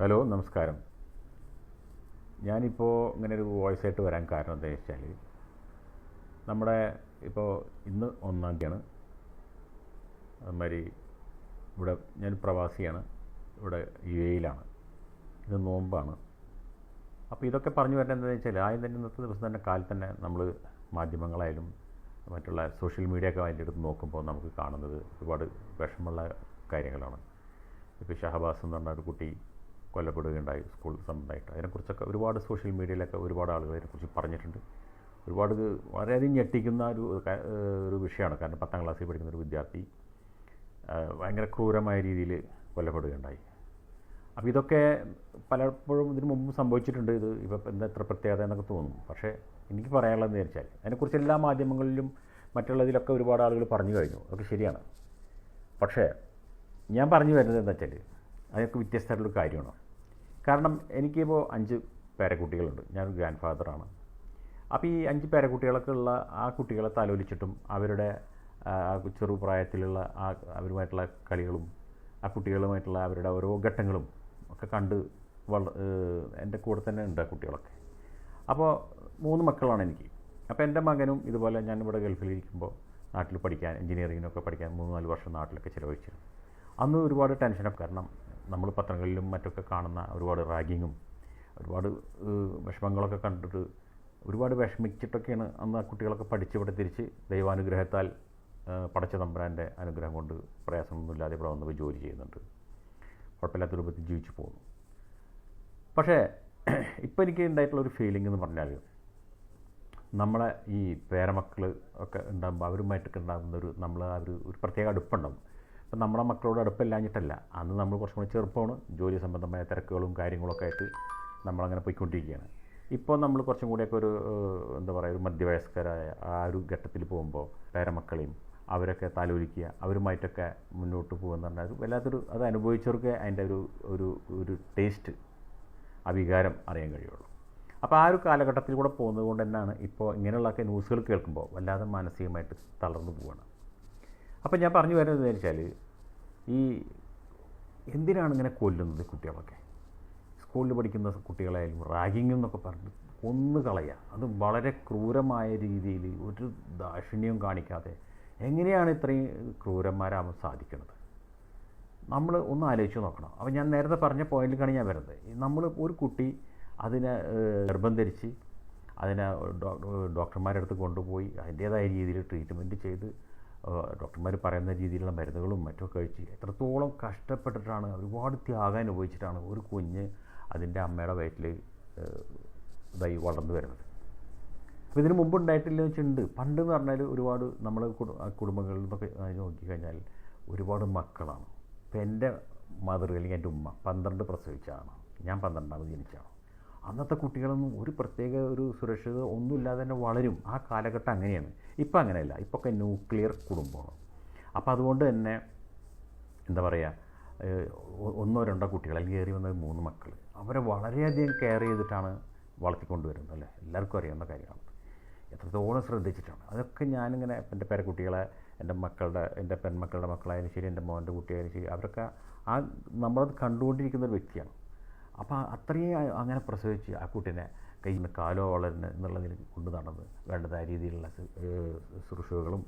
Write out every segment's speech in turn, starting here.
Hello നമസ്കാരം. ഞാനിപ്പോൾ ഇങ്ങനെ ഒരു വോയിസ് ആയിട്ട് വരാൻ കാരണം എന്താ വെച്ചാൽ നമ്മുടെ ഇപ്പോൾ ഇന്ന് ഒന്നാം തീയതിയാണ്. അതുമാതിരി ഇവിടെ ഞാൻ പ്രവാസിയാണ്. ഇവിടെ യു എയിലാണ്. ഇത് നോമ്പാണ്. അപ്പോൾ ഇതൊക്കെ പറഞ്ഞു വരുന്നത് എന്താണെന്ന് വെച്ചാൽ ആദ്യം തന്നെ ഇന്നത്തെ ദിവസം തന്നെ കാലിൽ തന്നെ നമ്മൾ മാധ്യമങ്ങളായാലും മറ്റുള്ള സോഷ്യൽ മീഡിയ ഒക്കെ അതിന്റെ അടുത്ത് നോക്കുമ്പോൾ നമുക്ക് കാണുന്നത് ഒരുപാട് വിഷമമുള്ള കാര്യങ്ങളാണ്. ഇപ്പോൾ ഷഹബാസ് എന്ന് പറഞ്ഞ ഒരു കുട്ടി കൊല്ലപ്പെടുകയുണ്ടായി സ്കൂൾ സംബന്ധമായിട്ട്. അതിനെക്കുറിച്ചൊക്കെ ഒരുപാട് സോഷ്യൽ മീഡിയയിലൊക്കെ ഒരുപാട് ആളുകൾ അതിനെക്കുറിച്ച് പറഞ്ഞിട്ടുണ്ട്. ഒരുപാട് വളരെയധികം ഞെട്ടിക്കുന്ന ഒരു ഒരു വിഷയമാണ്. കാരണം പത്താം ക്ലാസ്സിൽ പഠിക്കുന്ന ഒരു വിദ്യാർത്ഥി ഭയങ്കര ക്രൂരമായ രീതിയിൽ കൊല്ലപ്പെടുകയുണ്ടായി. അപ്പോൾ ഇതൊക്കെ പലപ്പോഴും ഇതിനു മുമ്പ് സംഭവിച്ചിട്ടുണ്ട്. ഇത് ഇപ്പോൾ എന്താ എത്ര പ്രത്യേകത എന്നൊക്കെ തോന്നും. പക്ഷേ എനിക്ക് പറയാനുള്ളതെന്ന് വിചാരിച്ചാൽ അതിനെക്കുറിച്ച് എല്ലാ മാധ്യമങ്ങളിലും മറ്റുള്ളതിലൊക്കെ ഒരുപാട് ആളുകൾ പറഞ്ഞു കഴിഞ്ഞു. അതൊക്കെ ശരിയാണ്. പക്ഷേ ഞാൻ പറഞ്ഞു വരുന്നത് എന്താ വെച്ചാൽ അതിനൊക്കെ വ്യത്യസ്തമായിട്ടുള്ള കാര്യമാണ്. കാരണം എനിക്കിപ്പോൾ അഞ്ച് പേരക്കുട്ടികളുണ്ട്. ഞാൻ ഗ്രാൻഡ് ഫാദറാണ് അപ്പോൾ ഈ അഞ്ച് പേരക്കുട്ടികളൊക്കെ ഉള്ള ആ കുട്ടികളെ തലോലിച്ചിട്ടും അവരുടെ ചെറുപ്രായത്തിലുള്ള ആ അവരുമായിട്ടുള്ള കളികളും ആ കുട്ടികളുമായിട്ടുള്ള അവരുടെ ഓരോ ഘട്ടങ്ങളും ഒക്കെ കണ്ട് വള എന്റെ കൂടെ തന്നെ ഉണ്ട് ആ കുട്ടികളൊക്കെ. അപ്പോൾ മൂന്ന് മക്കളാണ് എനിക്ക്. അപ്പോൾ എന്റെ മകനും ഇതുപോലെ ഞാൻ ഇവിടെ ഗൾഫിലിരിക്കുമ്പോൾ നാട്ടിൽ പഠിക്കാൻ എഞ്ചിനീയറിങ്ങിനൊക്കെ പഠിക്കാൻ മൂന്ന് നാല് വർഷം നാട്ടിലൊക്കെ ചിലവഴിച്ചിരുന്നു. അന്ന് ഒരുപാട് ടെൻഷനൊക്കെ കാരണം നമ്മൾ പത്രങ്ങളിലും മറ്റൊക്കെ കാണുന്ന ഒരുപാട് റാഗിങ്ങും ഒരുപാട് വിഷമങ്ങളൊക്കെ കണ്ടിട്ട് ഒരുപാട് വിഷമിച്ചിട്ടൊക്കെയാണ് അന്ന് ആ കുട്ടികളൊക്കെ പഠിച്ചിവിടെ തിരിച്ച് ദൈവാനുഗ്രഹത്താൽ പടച്ച തമ്പുരാന്റെ അനുഗ്രഹം കൊണ്ട് പ്രയാസമൊന്നുമില്ലാതെ ഇവിടെ വന്ന് ജോലി ചെയ്യുന്നുണ്ട്. കുഴപ്പമില്ലാത്ത രൂപത്തിൽ ജീവിച്ചു പോകുന്നു. പക്ഷേ ഇപ്പം എനിക്ക് ഉണ്ടായിട്ടുള്ള ഒരു ഫീലിംഗ് എന്ന് പറഞ്ഞാൽ നമ്മളെ ഈ പേരമക്കൾ ഒക്കെ ഉണ്ടാകുമ്പോൾ അവരുമായിട്ടൊക്കെ ഉണ്ടാകുന്ന ഒരു നമ്മൾ ആ ഒരു ഒരു പ്രത്യേക അടുപ്പുണ്ടാവും അപ്പം നമ്മുടെ മക്കളോട് അടുപ്പില്ലാഞ്ഞിട്ടല്ല. അന്ന് നമ്മൾ കുറച്ചും കൂടി ചെറുപ്പമാണ്. ജോലി സംബന്ധമായ തിരക്കുകളും കാര്യങ്ങളൊക്കെ ആയിട്ട് നമ്മളങ്ങനെ പോയിക്കൊണ്ടിരിക്കുകയാണ്. ഇപ്പോൾ നമ്മൾ കുറച്ചും കൂടിയൊക്കെ ഒരു എന്താ പറയുക ഒരു മധ്യവയസ്കരായ ആ ഒരു ഘട്ടത്തിൽ പോകുമ്പോൾ പേരമക്കളെയും അവരൊക്കെ താലോലിക്കുക അവരുമായിട്ടൊക്കെ മുന്നോട്ട് പോകുമെന്ന് പറഞ്ഞാൽ വല്ലാത്തൊരു അത് അനുഭവിച്ചവർക്ക് അതിന്റെ ഒരു ഒരു ഒരു ടേസ്റ്റ് ആ വികാരം അറിയാൻ കഴിയുള്ളൂ. അപ്പോൾ ആ ഒരു കാലഘട്ടത്തിൽ കൂടെ പോകുന്നത് കൊണ്ട് തന്നെയാണ് ഇപ്പോൾ ഇങ്ങനെയുള്ളൊക്കെ ന്യൂസുകൾ കേൾക്കുമ്പോൾ വല്ലാതെ മാനസികമായിട്ട് തളർന്നു പോവുകയാണ്. അപ്പോൾ ഞാൻ പറഞ്ഞു വരുന്നത് എന്ന് വെച്ചാൽ ഈ എന്തിനാണ് ഇങ്ങനെ കൊല്ലുന്നത് കുട്ടികളൊക്കെ? സ്കൂളിൽ പഠിക്കുന്ന കുട്ടികളായാലും റാഗിങ് എന്നൊക്കെ പറഞ്ഞ് കൊന്നു കളയുക. അത് വളരെ ക്രൂരമായ രീതിയിൽ ഒരു ദാക്ഷിണ്യവും കാണിക്കാതെ എങ്ങനെയാണ് ഇത്രയും ക്രൂരന്മാരാവാൻ സാധിക്കുന്നത്? നമ്മൾ ഒന്ന് ആലോചിച്ച് നോക്കണം. അപ്പോൾ ഞാൻ നേരത്തെ പറഞ്ഞ പോയിന്റിലേക്കാണ് ഞാൻ വരുന്നത്. നമ്മൾ ഒരു കുട്ടി അതിനെ ധരിച്ച് അതിനെ ഡോക്ടർമാരുടെ അടുത്ത് കൊണ്ടുപോയി അതിന്റേതായ രീതിയിൽ ട്രീറ്റ്മെന്റ് ചെയ്ത് ഡോക്ടർമാർ പറയുന്ന രീതിയിലുള്ള മരുന്നുകളും മറ്റും കഴിച്ച് എത്രത്തോളം കഷ്ടപ്പെട്ടിട്ടാണ് ഒരുപാട് ത്യാഗം അനുഭവിച്ചിട്ടാണ് ഒരു കുഞ്ഞ് അതിന്റെ അമ്മയുടെ വയറ്റിൽ ഇതായി വളർന്നു വരുന്നത്. അപ്പോൾ ഇതിന് മുമ്പ് ഉണ്ടായിട്ടില്ലെന്ന് വെച്ചിട്ടുണ്ട്. പണ്ട് എന്ന് പറഞ്ഞാൽ ഒരുപാട് നമ്മൾ കുടുംബങ്ങളിൽ നിന്നൊക്കെ നോക്കിക്കഴിഞ്ഞാൽ ഒരുപാട് മക്കളാണ്. ഇപ്പം എന്റെ മദർ അല്ലെങ്കിൽ എന്റെ ഉമ്മ പന്ത്രണ്ട് പ്രസവിച്ചാണ് ഞാൻ പന്ത്രണ്ടാമത് ജനിച്ചതാണ്. അന്നത്തെ കുട്ടികളൊന്നും ഒരു പ്രത്യേക ഒരു സുരക്ഷിത ഒന്നുമില്ലാതെ തന്നെ വളരും. ആ കാലഘട്ടം അങ്ങനെയാണ്. ഇപ്പം അങ്ങനെയല്ല. ഇപ്പോൾ ഒക്കെ ന്യൂക്ലിയർ കുടുംബമാണ്. അപ്പോൾ അതുകൊണ്ട് തന്നെ എന്താ പറയുക ഒന്നോ രണ്ടോ കുട്ടികൾ അല്ലെങ്കിൽ കയറി വന്ന മൂന്ന് മക്കൾ അവരെ വളരെയധികം കെയർ ചെയ്തിട്ടാണ് വളർത്തിക്കൊണ്ടുവരുന്നത് അല്ലേ? എല്ലാവർക്കും അറിയാവുന്ന കാര്യമാണ് എത്രത്തോളം ശ്രദ്ധിച്ചിട്ടാണ്. അതൊക്കെ ഞാനിങ്ങനെ എന്റെ പേരക്കുട്ടികളെ എന്റെ മക്കളുടെ എന്റെ പെൺമക്കളുടെ മക്കളായാലും ശരി എന്റെ മോന്റെ കുട്ടിയായാലും ശരി അവരൊക്കെ ആ നമ്മളത് കണ്ടുകൊണ്ടിരിക്കുന്ന ഒരു വ്യക്തിയാണ്. അപ്പോൾ അത്രയും അങ്ങനെ പ്രസവിച്ച് ആ കുട്ടീനെ കയ്യിൽ നിന്ന് കാലോ വളരുന്ന എന്നുള്ളതിൽ കൊണ്ടു നടന്ന് വേണ്ടതായ രീതിയിലുള്ള ശുശ്രൂഷകളും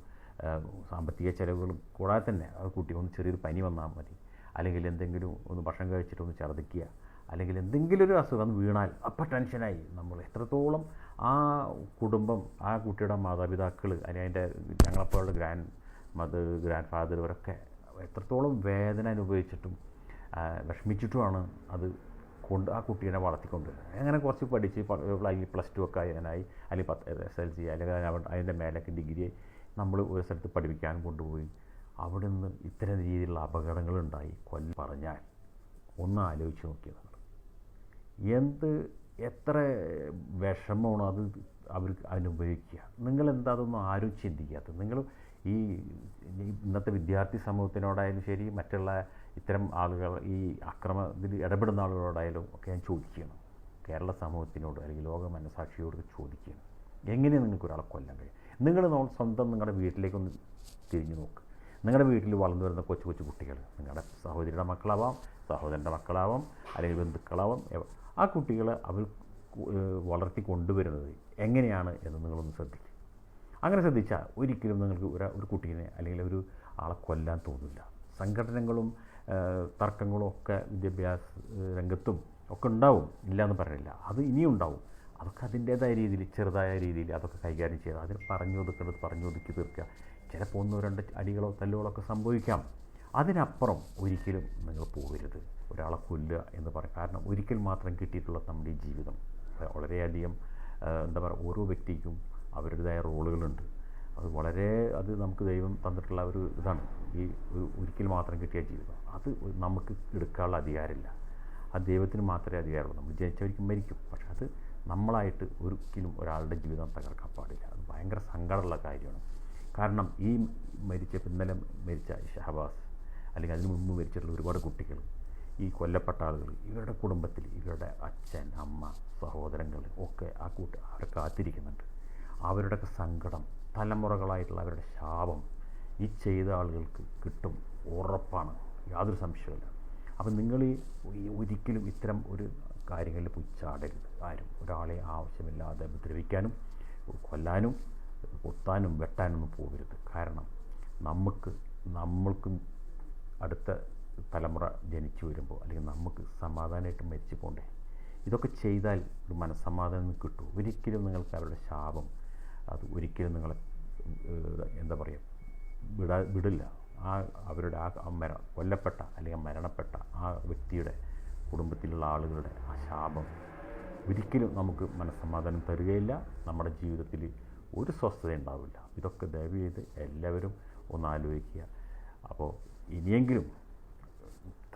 സാമ്പത്തിക ചിലവുകളും കൂടാതെ തന്നെ ആ കുട്ടി ഒന്ന് ചെറിയൊരു പനി വന്നാൽ മതി. അല്ലെങ്കിൽ എന്തെങ്കിലും ഒന്ന് ഭക്ഷണം കഴിച്ചിട്ട് ഒന്ന് ഛർദ്ദിക്കുക. അല്ലെങ്കിൽ എന്തെങ്കിലും ഒരു അസുഖം വീണാൽ അപ്പം ടെൻഷനായി. നമ്മൾ എത്രത്തോളം ആ കുടുംബം ആ കുട്ടിയുടെ മാതാപിതാക്കൾ അല്ലെങ്കിൽ അതിന്റെ ഞങ്ങളെപ്പോലുള്ള ഗ്രാൻഡ് മദർ ഗ്രാൻഡ് ഫാദർ ഇവരൊക്കെ എത്രത്തോളം വേദന അനുഭവിച്ചിട്ടും വിഷമിച്ചിട്ടുമാണ് അത് കൊണ്ട് ആ കുട്ടീനെ വളർത്തിക്കൊണ്ട് അങ്ങനെ കുറച്ച് പഠിച്ച് പ്ലസ് ടു ഒക്കെ ആയി അല്ലെങ്കിൽ പത്ത് എസ് എൽ സി അല്ലെങ്കിൽ അതിന്റെ മേലൊക്കെ ഡിഗ്രി നമ്മൾ ഒരു സ്ഥലത്ത് പഠിപ്പിക്കാൻ കൊണ്ടുപോയി. അവിടെ നിന്ന് ഇത്തരം രീതിയിലുള്ള അപകടങ്ങളുണ്ടായി കൊല്ലം പറഞ്ഞാൽ ഒന്ന് ആലോചിച്ച് നോക്കിയത് എന്ത് എത്ര വിഷമമാണ് അത് അവർ അനുഭവിക്കുക. നിങ്ങൾ എന്താ അതൊന്നും ആരും ചിന്തിക്കാത്തത്. നിങ്ങൾ ഈ ഇന്നത്തെ വിദ്യാർത്ഥി സമൂഹത്തിനോടായാലും ശരി മറ്റുള്ള ഇത്തരം ആളുകൾ ഈ അക്രമത്തിൽ ഇടപെടുന്ന ആളുകളോടായാലും ഒക്കെ ഞാൻ ചോദിക്കുകയാണ് കേരള സമൂഹത്തിനോട് അല്ലെങ്കിൽ ലോക മനസാക്ഷിയോട് ചോദിക്കുകയാണ് എങ്ങനെ നിങ്ങൾക്ക് ഒരാളെ കൊല്ലാൻ കഴിയും? നിങ്ങൾ സ്വന്തം നിങ്ങളുടെ വീട്ടിലേക്കൊന്ന് തിരിഞ്ഞു നോക്ക്. നിങ്ങളുടെ വീട്ടിൽ വളർന്നു വരുന്ന കൊച്ചു കൊച്ചു കുട്ടികൾ നിങ്ങളുടെ സഹോദരിയുടെ മക്കളാവാം സഹോദരന്റെ മക്കളാവാം അല്ലെങ്കിൽ ബന്ധുക്കളാവാം ആ കുട്ടികൾ അവർ വളർത്തി കൊണ്ടുവരുന്നത് എങ്ങനെയാണ് എന്ന് നിങ്ങളൊന്ന് ശ്രദ്ധിക്കും. അങ്ങനെ ശ്രദ്ധിച്ചാൽ ഒരിക്കലും നിങ്ങൾക്ക് ഒരു ഒരു കുട്ടീനെ അല്ലെങ്കിൽ ഒരു ആളെ കൊല്ലാൻ തോന്നില്ല സംഘടനകളും തർക്കങ്ങളും ഒക്കെ വിദ്യാഭ്യാസ രംഗത്തും ഒക്കെ ഉണ്ടാവും. ഇല്ല എന്ന് പറയുന്നില്ല അത് ഇനിയും ഉണ്ടാവും. അതൊക്കെ അതിന്റേതായ രീതിയിൽ ചെറുതായ രീതിയിൽ അതൊക്കെ കൈകാര്യം ചെയ്യുക. അതിന് പറഞ്ഞു ഒതുക്കേണ്ടത് പറഞ്ഞു ഒതുക്കി തീർക്കുക. ചിലപ്പോൾ ഒന്നോ രണ്ട് അടികളോ തല്ലുകളോ ഒക്കെ സംഭവിക്കാം. അതിനപ്പുറം ഒരിക്കലും നിങ്ങൾ പോകരുത്. ഒരാളെ കൊല്ലുക എന്ന് പറയും കാരണം ഒരിക്കൽ മാത്രം കിട്ടിയിട്ടുള്ള നമ്മുടെ ഈ ജീവിതം വളരെയധികം എന്താ പറയുക ഓരോ വ്യക്തിക്കും അവരുടേതായ റോളുകളുണ്ട്. അത് വളരെ അത് നമുക്ക് ദൈവം തന്നിട്ടുള്ള ഒരു ഇതാണ്. ഈ ഒരു ഒരിക്കൽ മാത്രം കിട്ടിയ ജീവിതം. അത് നമുക്ക് എടുക്കാനുള്ള അധികാരമില്ല. അത് ദൈവത്തിന് മാത്രമേ അധികാരമുള്ളൂ. നമ്മൾ ജനിച്ചവരിക്കും മരിക്കും. പക്ഷെ അത് നമ്മളായിട്ട് ഒരിക്കലും ഒരാളുടെ ജീവിതം തകർക്കാൻ പാടില്ല. അത് ഭയങ്കര സങ്കടമുള്ള കാര്യമാണ്. കാരണം ഈ മരിച്ച ഇന്നലെ മരിച്ച ഷഹബാസ് അല്ലെങ്കിൽ അതിന് മുമ്പ് മരിച്ചിട്ടുള്ള ഒരുപാട് കുട്ടികൾ ഈ കൊല്ലപ്പെട്ട ആളുകൾ ഇവരുടെ കുടുംബത്തിൽ ഇവരുടെ അച്ഛൻ അമ്മ സഹോദരങ്ങൾ ഒക്കെ ആ കൂട്ട് അവർ കാത്തിരിക്കുന്നുണ്ട്. അവരുടെയൊക്കെ സങ്കടം തലമുറകളായിട്ടുള്ള അവരുടെ ശാപം ഈ ചെയ്ത ആളുകൾക്ക് കിട്ടും ഉറപ്പാണ്. യാതൊരു സംശയമില്ല അപ്പം നിങ്ങൾ ഈ ഒരിക്കലും ഇത്തരം ഒരു കാര്യങ്ങളിൽ പോയി ചാടരുത്. ആരും ഒരാളെ ആവശ്യമില്ലാതെ ഉപദ്രവിക്കാനും കൊല്ലാനും കൊത്താനും വെട്ടാനും പോകരുത്. കാരണം നമുക്ക് നമ്മൾക്കും അടുത്ത തലമുറ ജനിച്ചു വരുമ്പോൾ അല്ലെങ്കിൽ നമുക്ക് സമാധാനമായിട്ട് മരിച്ചു പോകണ്ടേ? ഇതൊക്കെ ചെയ്താൽ ഒരു മനസ്സമാധാനം കിട്ടും. ഒരിക്കലും നിങ്ങൾക്ക് അവരുടെ ശാപം അത് ഒരിക്കലും നിങ്ങളെ എന്താ പറയുക വിടാ വിടില്ല. ആ അവരുടെ ആ മര കൊല്ലപ്പെട്ട അല്ലെങ്കിൽ മരണപ്പെട്ട ആ വ്യക്തിയുടെ കുടുംബത്തിലുള്ള ആളുകളുടെ ആ ശാപം ഒരിക്കലും നമുക്ക് മനസ്സമാധാനം തരികയില്ല. നമ്മുടെ ജീവിതത്തിൽ ഒരു സ്വസ്ഥത ഉണ്ടാവില്ല. ഇതൊക്കെ ദയവ് ചെയ്ത് എല്ലാവരും ഒന്ന് ആലോചിക്കുക. അപ്പോൾ ഇനിയെങ്കിലും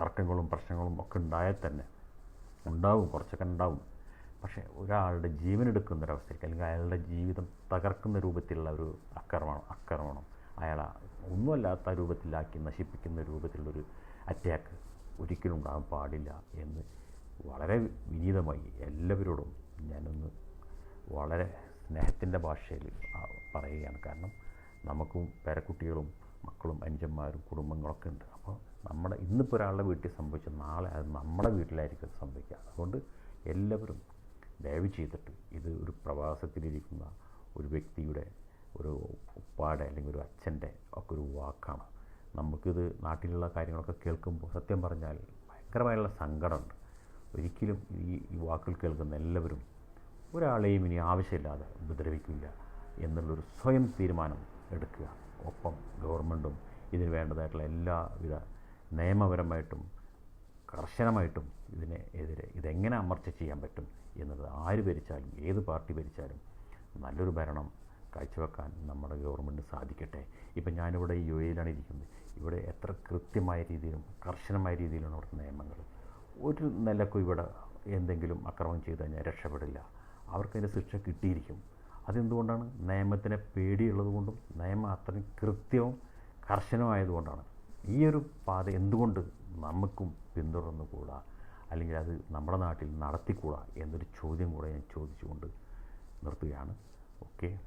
തർക്കങ്ങളും പ്രശ്നങ്ങളും ഒക്കെ ഉണ്ടായാൽ തന്നെ ഉണ്ടാവും കുറച്ചൊക്കെ ഉണ്ടാവും. പക്ഷേ ഒരാളുടെ ഒരവസ്ഥയ്ക്ക് അല്ലെങ്കിൽ അയാളുടെ ജീവിതം തകർക്കുന്ന രൂപത്തിലുള്ള ഒരു ആക്രമണം ആക്രമണം അയാളെ ഒന്നുമല്ലാത്ത രൂപത്തിലാക്കി നശിപ്പിക്കുന്ന രൂപത്തിലുള്ളൊരു അറ്റാക്ക് ഒരിക്കലും ഉണ്ടാകാൻ പാടില്ല എന്ന് വളരെ വിനീതമായി എല്ലാവരോടും ഞാനൊന്ന് വളരെ സ്നേഹത്തിന്റെ ഭാഷയിൽ പറയുകയാണ്. കാരണം നമുക്കും പേരക്കുട്ടികളും മക്കളും അനുജന്മാരും കുടുംബങ്ങളൊക്കെ ഉണ്ട്. അപ്പോൾ നമ്മുടെ ഇന്നിപ്പോൾ ഒരാളുടെ വീട്ടിൽ സംഭവിച്ച നാളെ അത് നമ്മുടെ വീട്ടിലായിരിക്കും അത് സംഭവിക്കുക. അതുകൊണ്ട് എല്ലാവരും ദയവ് ചെയ്തിട്ട് ഇത് ഒരു പ്രവാസത്തിലിരിക്കുന്ന ഒരു വ്യക്തിയുടെ ഒരു ഉപ്പാടെ അല്ലെങ്കിൽ ഒരു അച്ഛന്റെ ഒക്കെ ഒരു വാക്കാണ്. നമുക്കിത് നാട്ടിലുള്ള കാര്യങ്ങളൊക്കെ കേൾക്കുമ്പോൾ സത്യം പറഞ്ഞാൽ ഭയങ്കരമായുള്ള സങ്കടമുണ്ട്. ഒരിക്കലും ഈ ഈ വാക്കുകൾ കേൾക്കുന്ന എല്ലാവരും ഒരാളെയും ഇനി ആവശ്യമില്ലാതെ ഉപദ്രവിക്കില്ല എന്നുള്ളൊരു സ്വയം തീരുമാനം എടുക്കുക. ഒപ്പം ഗവൺമെന്റും ഇതിന് വേണ്ടതായിട്ടുള്ള എല്ലാവിധ നിയമപരമായിട്ടും കർശനമായിട്ടും ഇതിനെ എതിരെ ഇതെങ്ങനെ അമർച്ച ചെയ്യാൻ പറ്റും എന്നത് ആര് ഭരിച്ചാലും ഏത് പാർട്ടി ഭരിച്ചാലും നല്ലൊരു ഭരണം കാഴ്ചവെക്കാൻ നമ്മുടെ ഗവൺമെന്റ് സാധിക്കട്ടെ. ഇപ്പം ഞാനിവിടെ യു എയിലാണ് ഇരിക്കുന്നത്. ഇവിടെ എത്ര കൃത്യമായ രീതിയിലും കർശനമായ രീതിയിലാണ് ഇവിടുത്തെ നിയമങ്ങൾ. ഒരു നിലക്കും ഇവിടെ എന്തെങ്കിലും അക്രമം ചെയ്ത് കഴിഞ്ഞാൽ രക്ഷപ്പെടില്ല. അവർക്കതിന്റെ ശിക്ഷ കിട്ടിയിരിക്കും. അതെന്തുകൊണ്ടാണ്? നിയമത്തിനെ പേടിയുള്ളത് കൊണ്ടും നിയമം അത്രയും കൃത്യവും കർശനമായതുകൊണ്ടാണ്. ഈ ഒരു പാത എന്തുകൊണ്ട് നമുക്കും പിന്തുടർന്നുകൂടാ അല്ലെങ്കിൽ അത് നമ്മുടെ നാട്ടിൽ നടത്തിക്കൂടാ എന്നൊരു ചോദ്യം കൂടെ ഞാൻ ചോദിച്ചുകൊണ്ട് നിർത്തുകയാണ്. ഓക്കെ.